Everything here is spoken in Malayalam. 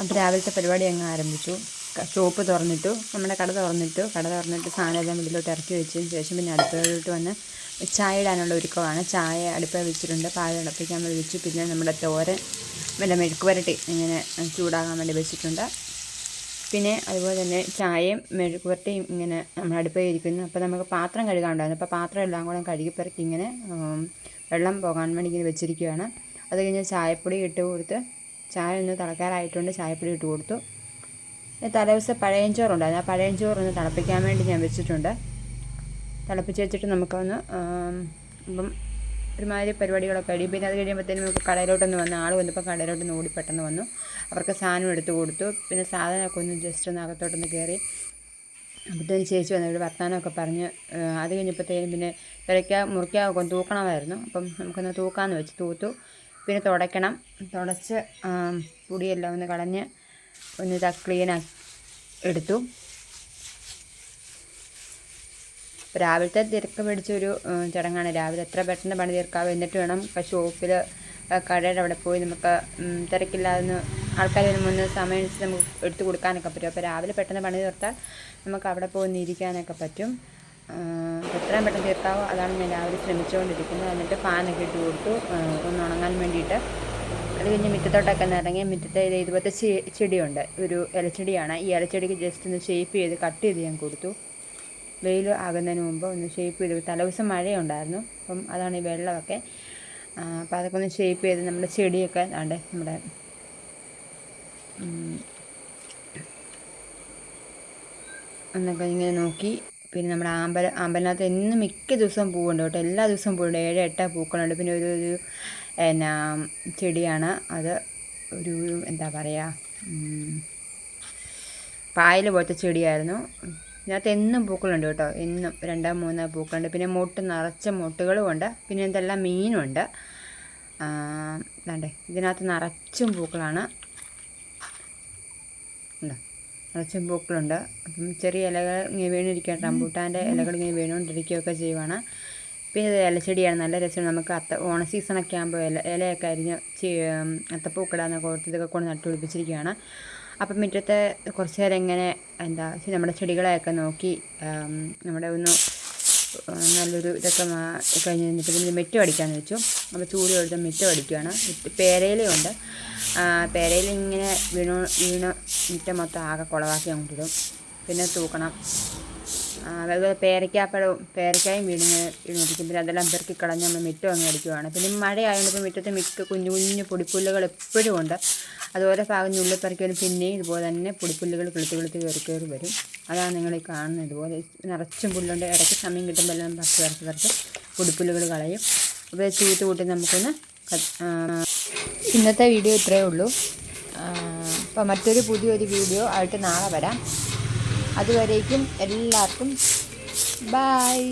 അപ്പോൾ രാവിലത്തെ പരിപാടി അങ്ങ് ആരംഭിച്ചു. ഷോപ്പ് തുറന്നിട്ടു നമ്മുടെ കട തുറന്നിട്ടു. കട തുറന്നിട്ട് സാധനമെല്ലാം വീട്ടിലോട്ട് ഇറക്കി വെച്ചതിന് ശേഷം പിന്നെ അടുപ്പിലോട്ട് വന്ന് ചായ ഇടാനുള്ള ഒരുക്കമാണ്. ചായ അടുപ്പ് വെച്ചിട്ടുണ്ട്. പാൽ തിളപ്പിക്കാൻ വേണ്ടി വെച്ചു. പിന്നെ നമ്മുടെ തോരൻ വല്ല മെഴുക്ക് പുരട്ടി ഇങ്ങനെ ചൂടാകാൻ വേണ്ടി വെച്ചിട്ടുണ്ട്. പിന്നെ അതുപോലെ തന്നെ ചായയും മെഴുക്ക് പുരട്ടിയും ഇങ്ങനെ നമ്മൾ അടുപ്പിൽ ഇരിക്കുന്നു. അപ്പോൾ നമുക്ക് പാത്രം കഴുകാനുണ്ടായിരുന്നു. അപ്പോൾ പാത്രം എല്ലാം കൂടെ കഴുകി പെറുക്കി ഇങ്ങനെ വെള്ളം പോകാൻ വേണ്ടി ഇങ്ങനെ വെച്ചിരിക്കുകയാണ്. അത് കഴിഞ്ഞ് ചായപ്പൊടി ഇട്ട് കൊടുത്ത് ചായ ഒന്ന് തിളക്കാറായിട്ടുണ്ട് ചായപ്പൊടി ഇട്ട് കൊടുത്തു. തലേദിവസം പഴയഞ്ചോറുണ്ടായിരുന്നു. ആ പഴയഞ്ചോറ് ഒന്ന് തിളപ്പിക്കാൻ വേണ്ടി ഞാൻ വെച്ചിട്ടുണ്ട്. തിളപ്പിച്ച് വെച്ചിട്ട് നമുക്കൊന്ന് ഇപ്പം ഒരുമാതിരി പരിപാടികളൊക്കെ കഴിയും പിന്നെ അത് കഴിയുമ്പോഴത്തേനും നമുക്ക് കടയിലോട്ടൊന്ന് വന്ന് ആൾ വന്നപ്പോൾ കടയിലോട്ടൊന്ന് ഓടി പെട്ടെന്ന് വന്നു. അവർക്ക് സാധനം എടുത്തു കൊടുത്തു. പിന്നെ സാധനമൊക്കെ ഒന്ന് ജസ്റ്റ് ഒന്ന് അകത്തോട്ടൊന്ന് കയറി. അപ്പോഴത്തേന് ചേച്ചി വന്നു ഒരു വർത്തമാനമൊക്കെ പറഞ്ഞ് അത് കഴിഞ്ഞപ്പോഴത്തേനും പിന്നെ മുറിക്കാൻ ഒക്കെ തൂക്കണമായിരുന്നു. അപ്പം നമുക്കൊന്ന് തൂക്കാമെന്ന് വെച്ച് തൂത്തു. പിന്നെ തുടയ്ക്കണം. തുടച്ച് പൊടിയെല്ലാം ഒന്ന് കളഞ്ഞ് ഒന്ന് ഇതാ ക്ലീനാക്കി എടുത്തു. രാവിലത്തെ തിരക്ക് പിടിച്ചൊരു ചടങ്ങാണ്. രാവിലെ എത്ര പെട്ടെന്ന് പണി തീർക്കാവും എന്നിട്ട് വേണം. ഷോപ്പിൽ കടയുടെ അവിടെ പോയി നമുക്ക് തിരക്കില്ലാതെ ഒന്ന് ആൾക്കാർ മുന്നേ സമയം നമുക്ക് എടുത്തു കൊടുക്കാനൊക്കെ പറ്റും. അപ്പോൾ രാവിലെ പെട്ടെന്ന് പണി തീർത്താൽ നമുക്ക് അവിടെ പോയി ഇരിക്കാനൊക്കെ പറ്റും. എത്രയും പെട്ടെന്ന് തീർക്കാവോ? അതാണ് ഞാൻ രാവിലെ ശ്രമിച്ചുകൊണ്ടിരിക്കുന്നത്. എന്നിട്ട് ഫാനൊക്കെ ഇട്ട് കൊടുത്തു. ഒന്ന് ഉണങ്ങാൻ വേണ്ടിയിട്ട്. അത് കഴിഞ്ഞ് മുറ്റത്തോട്ടൊക്കെ ഒന്ന് ഇറങ്ങി മുറ്റത്തെ ഇത് ഇതുപോലത്തെ ചെടിയുണ്ട്. ഒരു ഇലച്ചെടിയാണ്. ഈ ഇലച്ചെടിക്ക് ജസ്റ്റ് ഒന്ന് ഷേപ്പ് ചെയ്ത് കട്ട് ചെയ്ത് ഞാൻ കൊടുത്തു. വെയിൽ ആകുന്നതിന് മുമ്പ് ഒന്ന് ഷേപ്പ് ചെയ്ത് തലേദിവസം മഴയുണ്ടായിരുന്നു. അപ്പം അതാണ് ഈ വെള്ളമൊക്കെ. അപ്പോൾ അതൊക്കെ ഒന്ന് ഷേപ്പ് ചെയ്ത് നമ്മുടെ ചെടിയൊക്കെ ആണ്ട് നമ്മുടെ ഒന്നൊക്കെ ഇങ്ങനെ നോക്കി പിന്നെ നമ്മുടെ ആമ്പല ആമ്പലിനകത്ത് എന്നും മിക്ക ദിവസവും പൂവുണ്ട് കേട്ടോ. എല്ലാ ദിവസവും പൂവുണ്ട്. ഏഴ് എട്ട് പൂക്കളുണ്ട്. പിന്നെ ഒരു ഒരു എന്നാ ചെടിയാണ്. അത് ഒരു എന്താ പറയുക പായൽ പോലത്തെ ചെടിയായിരുന്നു. ഇതിനകത്ത് എന്നും പൂക്കളുണ്ട് കേട്ടോ. എന്നും രണ്ടോ മൂന്നോ പൂക്കളുണ്ട്. പിന്നെ മുട്ട് നിറച്ച മുട്ടുകളും ഉണ്ട്. പിന്നെ എന്തെല്ലാം മീനുണ്ട്. വേണ്ടേ ഇതിനകത്ത് നിറച്ചും പൂക്കളാണ്. ഉണ്ടോ? നിറച്ചും പൂക്കളുണ്ട്. അപ്പം ചെറിയ ഇലകൾ ഇങ്ങനെ വീണിരിക്കുക റംബൂട്ടാന്റെ ഇലകൾ ഇങ്ങനെ വീണുകൊണ്ടിരിക്കുകയൊക്കെ ചെയ്യുവാണ്. പിന്നെ ഇത് ഇലച്ചെടിയാണ്. നല്ല രസമാണ് നമുക്ക് അത്ത ഓണ സീസണൊക്കെ ആകുമ്പോൾ ഇല ഇലയൊക്കെ അരിഞ്ഞ് ചെ- കോർത്ത് ഓർത്ത് ഇതൊക്കെ കൊണ്ട് നട്ടുപിടിപ്പിച്ചിരിക്കുകയാണ് അപ്പം മുറ്റത്തെ കുറച്ച് നേരം ഇങ്ങനെ എന്താ നമ്മുടെ ചെടികളെയൊക്കെ നോക്കി നമ്മുടെ ഒന്ന് നല്ലൊരു ഇതൊക്കെ കഴിഞ്ഞ് കഴിഞ്ഞിട്ട് പിന്നെ മെറ്റ് അടിക്കാമെന്ന് വെച്ചു. അപ്പോൾ ചൂട് കൊടുത്ത് മെറ്റ് അടിക്കുകയാണ് മിറ്റ് പേരയിലുണ്ട് പേരയിൽ ഇങ്ങനെ വീണു വീണ് മുറ്റം മൊത്തം ആകെ കുളവാക്കി അങ്ങോട്ടിടും. പിന്നെ തൂക്കണം. ആ, അതുപോലെ പേരയ്ക്കാപ്പഴവും പേരയ്ക്കായും വീടിന് വീണിരിക്കും പിന്നെ അതെല്ലാം പെറുക്കി കളഞ്ഞ് നമ്മൾ മിറ്റം അങ്ങ് അടിക്കുവാണ്. പിന്നെ മഴ ആയതുകൊണ്ട് ഇപ്പോൾ മുറ്റത്ത് മിക്ക കുഞ്ഞു കുഞ്ഞു പൊടിപ്പുല്ലുകൾ എപ്പോഴും ഉണ്ട്. അതുപോലെ ഭാഗം ഞുള്ളി പെറുക്കി പിന്നെയും ഇതുപോലെ തന്നെ പൊടിപ്പുല്ലുകൾ കിളുത്ത് കിളുത്ത് കയറി കയറി വരും. അതാണ് നിങ്ങൾ ഈ കാണുന്നത് ഇതുപോലെ. നിറച്ചും പുല്ലുണ്ട്. ഇടയ്ക്ക് സമയം കിട്ടുമ്പോൾ എല്ലാം പറിച്ച് പറിച്ച് പറിച്ച് പൊടിപ്പുല്ലുകൾ കളയും. അപ്പോൾ ചൂത്ത് കൂട്ടി നമുക്കൊന്ന് ഇന്നത്തെ വീഡിയോ ഇത്രയേ ഉള്ളൂ. അപ്പോൾ മറ്റൊരു പുതിയൊരു വീഡിയോ ആയിട്ട് നാളെ വരാം. അതുവരേക്കും എല്ലാവർക്കും. ബായ്